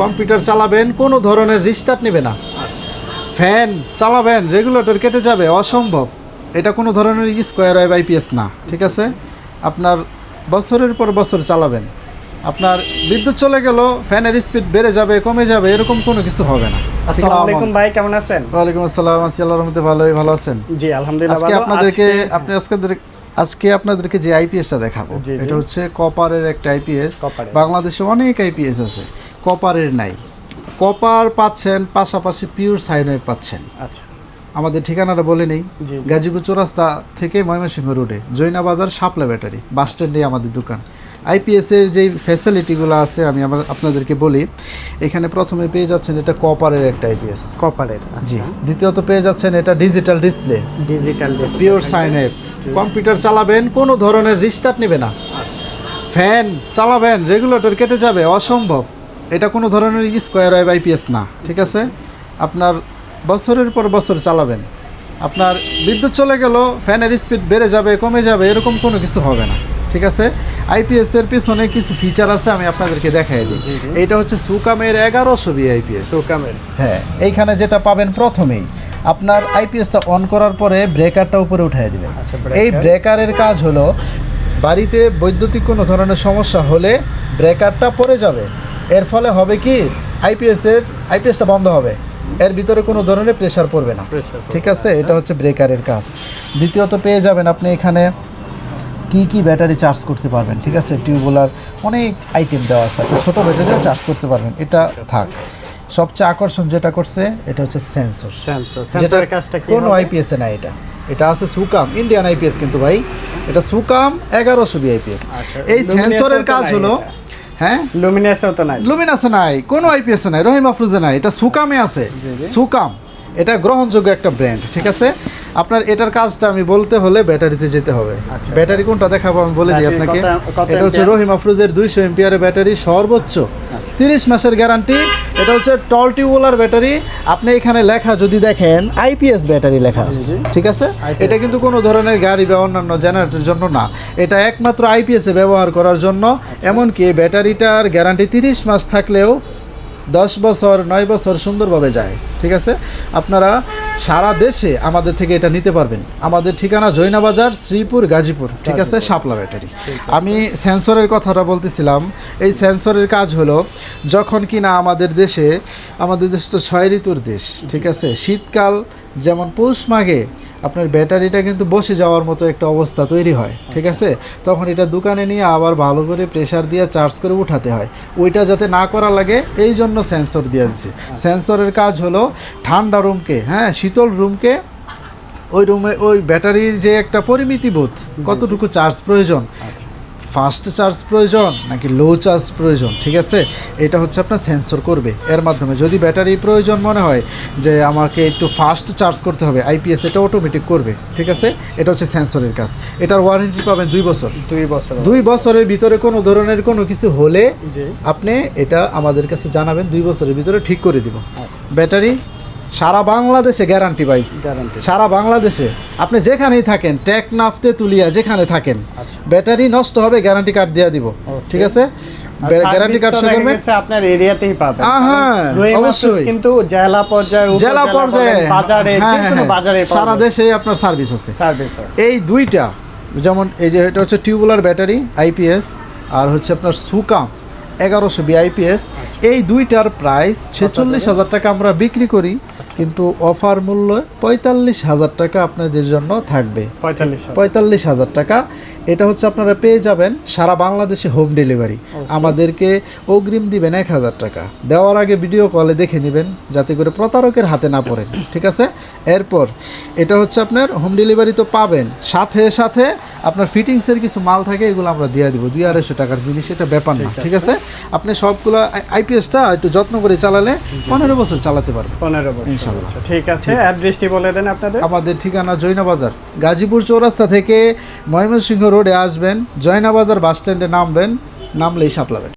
Computer চালাবেন কোনো ধরনের রিস্টার্ট নেবে না। ফ্যান চালাবেন রেগুলেটর কেটে যাবে অসম্ভব। এটা কোনো ধরনের স্কোয়ার ওয়েভ আইপিএস না ঠিক আছে? আপনার বছরের পর বছর চালাবেন। আপনার বিদ্যুৎ চলে গেল ফ্যানের স্পিড বেড়ে যাবে কমে যাবে এরকম কোনো কিছু হবে না। আসসালামু আলাইকুম ভাই কেমন আছেন? ওয়ালাইকুম আসসালাম আছি আল্লাহর রহমতে ভালোই ভালো আছেন? জি আলহামদুলিল্লাহ আজকে আপনাদেরকে আপনি আজকে আজকে আপনাদেরকে যে আইপিএসটা দেখাবো জি, জি। এটা হচ্ছে কপারের একটা আইপিএস বাংলাদেশে অনেক আইপিএস আছে। কপারের নাই। কপার পাচ্ছেন পাশাপাশি পিওর সাইন ওয়েভ পাচ্ছেন। আচ্ছা। আমাদের ঠিকানাটা বলে নেই। জি, জি। গাজীপুর চৌরাস্তা থেকে ময়মনসিংহ রোডে জৈনা বাজার শাপলা ব্যাটারি বাস স্ট্যান্ডে আমাদের দোকান। আইপিএস এর যেই ফ্যাসিলিটিগুলো আছে আমি আমার আপনাদেরকে বলি। এখানে প্রথমে পেয়ে যাচ্ছেন এটা কপারের একটা আইপিএস কপারের জি। আচ্ছা দ্বিতীয়ত পেয়ে যাচ্ছেন এটা digital display digital display pure sine computer চালাবেন কোনো ধরনের রিস্টার্ট নেবে না। ফ্যান চালাবেন রেগুলেটর কেটে যাবে অসম্ভব। এটা কোনো ধরনের স্কোয়ার ওয়েভ আইপিএস না ঠিক আছে? আপনার বছরের পর বছর চালাবেন। আপনার বিদ্যুৎ চলে গেল ফ্যানের স্পিড বেড়ে যাবে কমে যাবে এরকম কোনো কিছু হবে না ঠিক আছে? আইপিএস এর পিছনে কিছু ফিচার আছে আমি আপনাদেরকে দেখাই দিই। এইটা হচ্ছে সুকামের এগারোশো বি আইপিএস সুকামের। হ্যাঁ এইখানে যেটা পাবেন প্রথমেই আপনার আইপিএসটা অন করার পরে ব্রেকারটা উপরে উঠিয়ে দিবেন। আচ্ছা, এই ব্রেকারের কাজ হলো বাড়িতে বৈদ্যুতিক কোনো ধরনের সমস্যা হলে ব্রেকারটা পড়ে যাবে। এর ফলে হবে কি? আইপিএস এর আইপিএসটা বন্ধ হবে। এর ভিতরে কোনো ধরনের প্রেসার পড়বে না। ঠিক আছে? এটা হচ্ছে ব্রেকারের কাজ। দ্বিতীয়ত পেয়ে যাবেন আপনি এখানে কি কি ব্যাটারি চার্জ করতে পারবেন ঠিক আছে? টিউবওয়েলার অনেক আইটেম দেওয়া আছে। আপনি ছোটো ব্যাটারিও চার্জ করতে পারবেন। এটা থাক। সবচেয়ে আকর্ষণ যেটা করছে এটা হচ্ছে সেন্সর সেন্সর যেটা কাজটা কোনো? আইপিএস এ না এটা। এটা আছে সুকাম ইন্ডিয়ান আইপিএস কিন্তু ভাই। এটা সুকাম এগারোশো বি আইপিএস আচ্ছা, এই সেন্সরের কাজ হলো। হ্যাঁ? লুমিনাসেও তো নাই। লুমিনাসে নাই কোনো আইপিএস নাই রহিম আফরুজে নাই এটা সুকামে আছে। সুকাম এটা গ্রহণযোগ্য একটা ব্র্যান্ড ঠিক আছে? আপনার এটার কাজটা আমি বলতে হলে ব্যাটারিতে যেতে হবে। আচ্ছা। ব্যাটারি কোনটা দেখাবো আমি বলে দিই আপনাকে। এটা হচ্ছে রহিম আফরুজের দুইশো এমপিয়ারের ব্যাটারি সর্বোচ্চ। আচ্ছা। তিরিশ মাসের গ্যারান্টি এটা হচ্ছে টল টিউবওয়েলার ব্যাটারি। আপনি এখানে লেখা যদি দেখেন আইপিএস ব্যাটারি লেখা আছে ঠিক আছে? এটা কিন্তু কোনো ধরনের গাড়ি বা অন্যান্য জেনারেটরের জন্য না। এটা একমাত্র আইপিএস এ ব্যবহার করার জন্য। আচ্ছা। এমনকি ব্যাটারিটার গ্যারান্টি তিরিশ মাস থাকলেও দশ বছর নয় বছর সুন্দরভাবে যায় ঠিক আছে? আপনারা সারা দেশে আমাদের থেকে এটা নিতে পারবেন। আমাদের ঠিকানা জৈনা বাজার শ্রীপুর গাজীপুর। ঠিক আছে? শাপলা ব্যাটারি। আমি সেন্সরের কথাটা বলতেছিলাম। এই সেন্সরের কাজ হলো যখন কি না আমাদের দেশে আমাদের দেশ তো ছয় ঋতুর দেশ ঠিক আছে? শীতকাল যেমন পৌষ মাঘে আপনার ব্যাটারিটা কিন্তু বসে যাওয়ার মতো একটা অবস্থা তৈরি হয় ঠিক আছে? তখন এটা দোকানে নিয়ে আবার ভালো করে প্রেশার দিয়ে চার্জ করে উঠাতে হয়। ওইটা যাতে না করা লাগে এই জন্য সেন্সর দিয়ে দিচ্ছে সেন্সরের কাজ হলো ঠান্ডা রুমকে হ্যাঁ শীতল রুমকে ওই রুমে ওই ব্যাটারির যে একটা পরিমিতি বোধ কতটুকু চার্জ প্রয়োজন আচ্ছা। ফাস্ট চার্জ প্রয়োজন নাকি লো চার্জ প্রয়োজন ঠিক আছে? এটা হচ্ছে আপনার সেন্সর করবে। এর মাধ্যমে যদি ব্যাটারি প্রয়োজন মনে হয় যে আমাকে একটু ফাস্ট চার্জ করতে হবে আইপিএস এটা অটোমেটিক করবে ঠিক আছে? এটা হচ্ছে সেন্সরের কাজ। এটার ওয়ারেন্টি পাবেন দুই বছর। দুই বছর। দুই বছরের ভিতরে কোনো ধরনের কোনো কিছু হলে আপনি এটা আমাদের কাছে জানাবেন দুই বছরের ভিতরে ঠিক করে দিব। আচ্ছা। ব্যাটারি সারা বাংলাদেশে গ্যারান্টি ভাই। গ্যারান্টি সারা বাংলাদেশে। আপনি যেখানেই থাকেন টেকনাফতে তুলিয়া যেখানে থাকেন আচ্ছা। ব্যাটারি নষ্ট হবে গ্যারান্টি কার্ড দিয়ে দিব। ঠিক আছে? গ্যারান্টি কার্ড সহ করবেন? আপনার এরিয়াতেই পাবেন। হ্যাঁ, অবশ্যই। কিন্তু জেলা পর্যায়ে জেলা পর্যায়ে। বাজারে হ্যাঁ, হ্যাঁ, হ্যাঁ। বাজারে সারা দেশে আপনার সার্ভিস আছে। সার্ভিস আছে। এই দুইটা যেমন এই যে এটা হচ্ছে টিউবুলার ব্যাটারি আইপিএস আর হচ্ছে আপনার সুকাম এগারোশো বি আইপিএস আচ্ছা। এই দুইটার প্রাইস ছেচল্লিশ হাজার টাকা আমরা বিক্রি করি। কিন্তু অফার মূল্য পঁয়তাল্লিশ হাজার টাকা আপনাদের জন্য থাকবে। পঁয়তাল্লিশ পঁয়তাল্লিশ হাজার টাকা। এটা হচ্ছে আপনারা পেয়ে যাবেন সারা বাংলাদেশে হোম ডেলিভারি আমাদেরকে অগ্রিম দিবেন এক হাজার টাকা। দেওয়ার আগে ভিডিও কলে দেখে নেবেন যাতে করে প্রতারকের হাতে না পড়েন ঠিক আছে? এরপর এটা হচ্ছে আপনার হোম ডেলিভারি তো পাবেন। সাথে সাথে আপনার ফিটিংসের কিছু মাল থাকে এগুলো আমরা দিয়ে দিব। দুই আড়াইশো টাকার জিনিস এটা ব্যাপার না ঠিক আছে। আপনি সবগুলো আইপিএসটা একটু যত্ন করে চালালে পনেরো বছর চালাতে পারবেন। পনেরো বছর। ইনশাল্লাহ। আচ্ছা, ঠিক আছে। অ্যাড্রেসটি বলে দেন আপনাদের। আমাদের ঠিকানা জৈনাবাজার গাজীপুর চৌরাস্তা থেকে ময়মনসিংহ রোডে আসবেন জয়নাবাজার বাস স্ট্যান্ডে নামবেন নামলেই সাপলাবেন।